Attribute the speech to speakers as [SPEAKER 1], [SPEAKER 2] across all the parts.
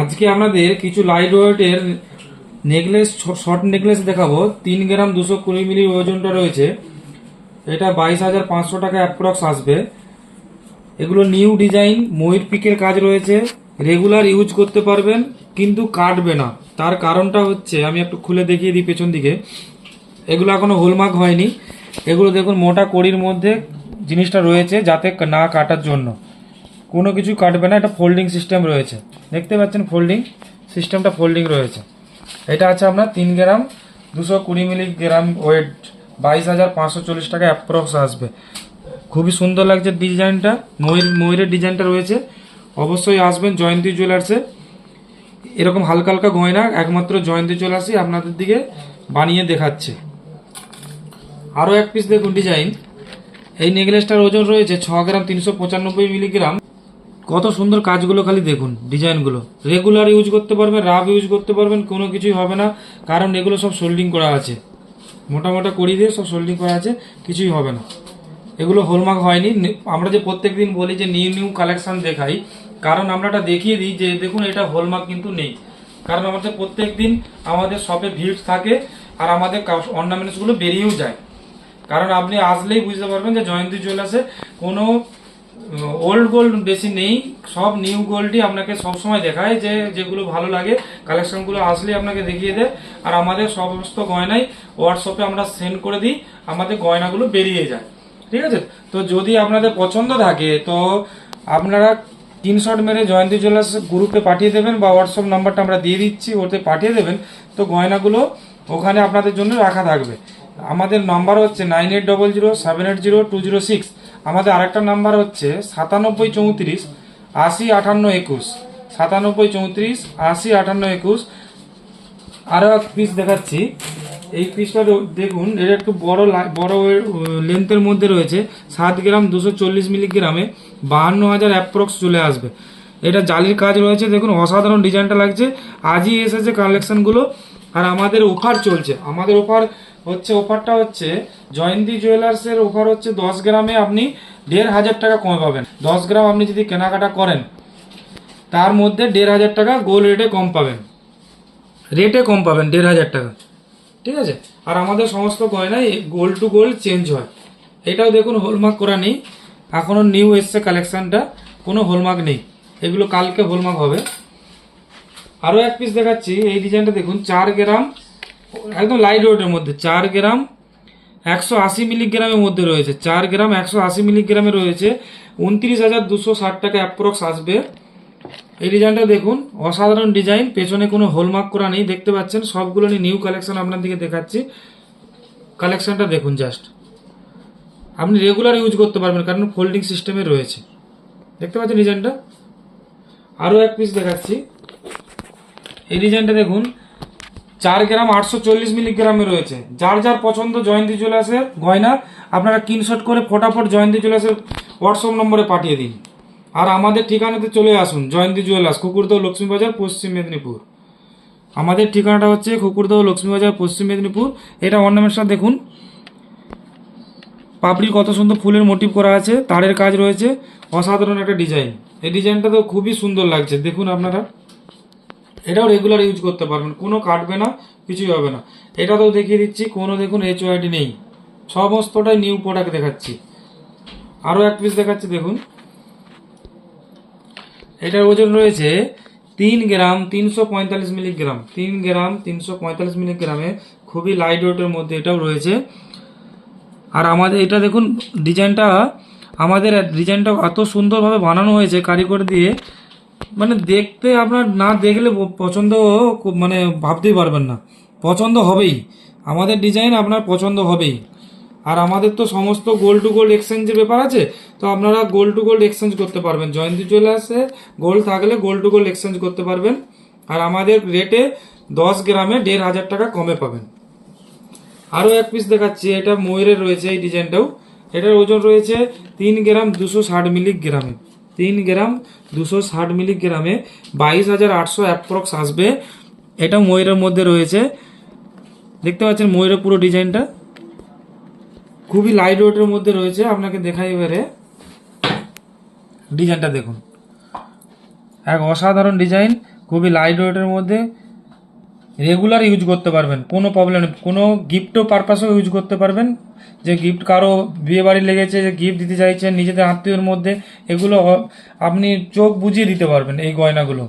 [SPEAKER 1] আজকে আপনাদের কিছু লাইট ওয়েটের নেকলেস শর্ট নেকলেস দেখাবো। তিন গ্রাম দুশো কুড়ি মিলি ওজনটা রয়েছে। এটা বাইশ হাজার পাঁচশো টাকা অ্যাপ্রক্স আসবে। এগুলো নিউ ডিজাইন ময়ূর পিকের কাজ রয়েছে। রেগুলার ইউজ করতে পারবেন, কিন্তু কাটবে না। তার কারণটা হচ্ছে, আমি একটু খুলে দেখিয়ে দিই পেছন দিকে। এগুলো এখনও হোলমার্ক হয়নি। এগুলো দেখুন, মোটা কড়ির মধ্যে জিনিসটা রয়েছে যাতে না কাটার জন্য। কোনো কিছু কাটবে না এটা ফোল্ডিং সিস্টেম রয়েছে। দেখতে পাচ্ছেন ফোল্ডিং সিস্টেমটা ফোল্ডিং রয়েছে। এটা আছে আপনার তিন গ্রাম, দুশো কুড়ি মিলিগ্রাম ওয়েট বাইশ হাজার পাঁচশো চল্লিশ টাকা অ্যাপ্রক্স আসবে। খুবই সুন্দর লাগছে ডিজাইনটা, ময়ূর, ময়ূরের ডিজাইনটা রয়েছে। অবশ্যই আসবেন জয়ন্তী জুয়েলার্সে এরকম হালকা হালকা গয়না, একমাত্র জয়ন্তী জুয়েলার্সই আপনাদের দিকে বানিয়ে দেখাচ্ছে। আরও এক পিস দেখুন ডিজাইন এই নেকলেসটার ওজন রয়েছে ছ গ্রাম তিনশো পঁচানব্বই মিলিগ্রাম। কত সুন্দর কাজগুলো খালি দেখুন, ডিজাইনগুলো। রেগুলার ইউজ করতে পারবেন রাফ ইউজ করতে পারবেন, কোনো কিছুই হবে না, কারণ এগুলো সব সোল্ডিং করা আছে। মোটা মোটা করি দিয়ে সব সোল্ডিং করা আছে, কিছুই হবে না। এগুলো হোলমার্ক হয়নি আমরা যে প্রত্যেক দিন বলি যে নিউ নিউ কালেকশান দেখাই, কারণ আমরা এটা দেখিয়ে দিই যে দেখুন এটা হোলমার্ক কিন্তু নেই। কারণ আমাদের প্রত্যেক দিন আমাদের শপে ভিড় থাকে আর আমাদের অর্নামেন্টসগুলো বেরিয়েও যায়। কারণ আপনি আসলেই বুঝতে পারবেন যে জয়ন্তী জুয়েলার্সে কোনো ওল্ড গোল্ড বেশি নেই, সব নিউ গোল্ডই আপনাকে সবসময় দেখায় যে, যেগুলো ভালো লাগে কালেকশনগুলো আসলেই আপনাকে দেখিয়ে দেয়। আর আমাদের সমস্ত গয়নাই হোয়াটসঅ্যাপে আমরা সেন্ড করে দিই, আমাদের গয়নাগুলো বেরিয়ে যায়। ঠিক আছে? তো যদি আপনাদের পছন্দ থাকে, তো আপনারা স্ক্রিনশট মেরে জয়ন্তী জুয়েলার্স গ্রুপে পাঠিয়ে দেবেন বা হোয়াটসঅ্যাপ নাম্বারটা আমরা দিয়ে দিচ্ছি, ওতে পাঠিয়ে দেবেন। তো গয়নাগুলো ওখানে আপনাদের জন্য রাখা থাকবে। আমাদের নাম্বার হচ্ছে nine eight double zero seven eight zero two zero six আমাদের আরেকটা নাম্বার হচ্ছে সাতানব্বই চৌত্রিশ আশি আটান্ন একুশ। সাতানব্বই চৌত্রিশ আশি আটান্ন একুশ। আরও এক পিস দেখাচ্ছি। এই পিসটা দেখুন, এটা একটু বড় বড় লেন্থের মধ্যে রয়েছে। সাত গ্রাম দুশো চল্লিশ মিলিগ্রামে বাহান্ন হাজার অ্যাপ্রক্স চলে আসবে। এটা জালির কাজ রয়েছে। দেখুন, অসাধারণ ডিজাইনটা লাগছে। আজই এসেছে কালেকশনগুলো আর আমাদের অফার চলছে। আমাদের অফার হচ্ছে অফারটা হচ্ছে, জয়ন্তী জুয়েলার্সের অফার হচ্ছে দশ গ্রামে আপনি দেড় হাজার টাকা কমে পাবেন। দশ গ্রাম আপনি যদি কেনাকাটা করেন, তার মধ্যে দেড় হাজার টাকা গোল রেটে কম পাবেন। রেটে কম পাবেন, দেড় হাজার টাকা। ঠিক আছে? আর আমাদের সমস্ত গয়নায় গোল্ড টু গোল্ড চেঞ্জ হয়। এটাও দেখুন হোলমার্ক করা নেই। এখনও নিউ এসছে কালেকশানটা কোনো হোলমার্ক নেই। এগুলো কালকে হোলমার্ক হবে। আরও এক পিস দেখাচ্ছি, এই ডিজাইনটা দেখুন, চার গ্রাম একদম লাইট ওয়েটের মধ্যে, চার গ্রাম, একশো আশি মিলিগ্রামের মধ্যে রয়েছে। চার গ্রাম, একশো আশি মিলিগ্রামে রয়েছে। উনত্রিশ হাজার দুশো ষাট টাকা অ্যাপ্রক্স আসবে। এই ডিজাইনটা দেখুন, অসাধারণ ডিজাইন পেছনে কোনো হোলমার্ক করা নেই। দেখতে পাচ্ছেন, সবগুলো নিউ কালেকশন আপনার দিকে দেখাচ্ছি। কালেকশনটা দেখুন জাস্ট আপনি রেগুলার ইউজ করতে পারবেন, কারণ ফোল্ডিং সিস্টেমে রয়েছে। দেখতে পাচ্ছেন ডিজাইনটা আরও এক পিস দেখাচ্ছি। এই ডিজাইনটা দেখুন চার গ্রাম আটশো চল্লিশ মিলিগ্রামে রয়েছে। যার যার পছন্দ জয়ন্তী জুয়েলার্সের গয়না, আপনারা স্ক্রিনশট করে ফটাফট জয়ন্তী জুয়েলার্সের হোয়াটসঅ্যাপ নম্বরে পাঠিয়ে দিন। আর আমাদের ঠিকানাতে চলে আসুন, জয়ন্তী জুয়েলার্স, কুকুরদহ, লক্ষ্মীবাজার, পশ্চিম মেদিনীপুর। আমাদের ঠিকানাটা হচ্ছে কুকুরদহ, লক্ষ্মীবাজার, পশ্চিম মেদিনীপুর। এটা অর্নামেন্টসটা দেখুন। পাপড়ির কত সুন্দর ফুলের মোটিভ করা আছে, তারের কাজ রয়েছে। অসাধারণ একটা ডিজাইন এই ডিজাইনটা তো খুবই সুন্দর লাগছে, দেখুন আপনারা। এটাও রেগুলার ইউজ করতে পারবেন। কোনো কাটবে না, কিছুই হবে না। এটা তো দেখিয়ে দিচ্ছি, কোনো দেখুন এইচ ওয়াইডি নেই। সমস্তটাই নিউ প্রোডাক্ট দেখাচ্ছি। আরও এক পিস দেখাচ্ছি, দেখুন। এটার ওজন রয়েছে তিন গ্রাম তিনশো পঁয়তাল্লিশ মিলিগ্রাম। তিন গ্রাম তিনশো পঁয়তাল্লিশ মিলিগ্রামে খুবই লাইট ওয়েটের মধ্যে এটাও রয়েছে। আর আমাদের এটা দেখুন ডিজাইনটা আমাদের ডিজাইনটা এত সুন্দরভাবে বানানো হয়েছে, কারিগর দিয়ে। মানে দেখতে আপনার না দেখলে পছন্দ মানে ভাবতেই পারবেন না। পছন্দ হবেই। আমাদের ডিজাইন আপনার পছন্দ হবেই। আর আমাদের তো সমস্ত গোল্ড টু গোল্ড এক্সচেঞ্জের ব্যাপার আছে, তো আপনারা গোল্ড টু গোল্ড এক্সচেঞ্জ করতে পারবেন। জয়ন্তী জুয়েলার্সে গোল্ড থাকলে গোল্ড টু গোল্ড এক্সচেঞ্জ করতে পারবেন। আর আমাদের রেটে দশ গ্রামে দেড় হাজার টাকা কমে পাবেন। আরও এক পিস দেখাচ্ছি, এটা ময়ূরের রয়েছে এই ডিজাইনটাও এটার ওজন রয়েছে তিন গ্রাম দুশো ষাট মিলিগ্রামে তিন গ্রাম দুশো ষাট মিলিগ্রামে বাইশ হাজার আটশো অ্যাপ্রক্স আসবে। এটা ময়ূরের মধ্যে রয়েছে। দেখতে পাচ্ছেন ময়ূরের পুরো ডিজাইনটা। খুবই লাইট ওয়েটের মধ্যে রয়েছে, আপনাকে দেখাই এবারে। ডিজাইনটা দেখুন। এক অসাধারণ ডিজাইন, খুবই লাইট ওয়েটের মধ্যে। রেগুলার ইউজ করতে পারবেন। কোনো প্রবলেম কোনো গিফটও পারপাসও ইউজ করতে পারবেন। যে গিফট কারও বিয়ে বাড়ি লেগেছে, যে গিফট দিতে চাইছেন, নিজেদের আত্মীয়র মধ্যে, এগুলো আপনি চোখ বুঝিয়ে দিতে পারবেন এই গয়নাগুলো।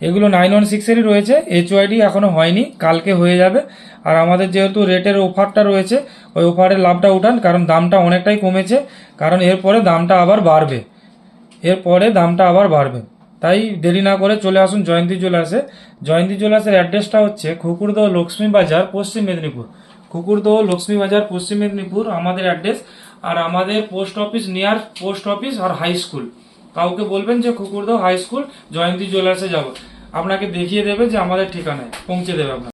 [SPEAKER 1] এগুলো নাইন ওয়ান সিক্সেরই রয়েছে এইচ ওয়াইডি এখনও হয়নি, কালকে হয়ে যাবে। আর আমাদের যেহেতু রেটের অফারটা রয়েছে, ওই অফারের লাভটা উঠান, কারণ দামটা অনেকটাই কমেছে। কারণ এরপরে দামটা আবার বাড়বে। এরপরে দামটা আবার বাড়বে। তাই দেরি না করে চলে আসুন জয়ন্তী জুয়েলার্সে জয়ন্তী জুয়েলার্সের অ্যাড্রেসটা হচ্ছে খুকুরদহ লক্ষ্মী বাজার, পশ্চিম মেদিনীপুর। খুকুরদহ লক্ষ্মী বাজার, পশ্চিম মেদিনীপুর, আমাদের অ্যাড্রেস আর আমাদের post office near post office আর হাই স্কুল কাউকে বলবেন যে খুকুরদহ হাই স্কুল জয়ন্তী জুয়েলার্সে যাব। আপনাকে দেখিয়ে দেবে যে আমাদের ঠিকানায়, পৌঁছে দেবে আপনার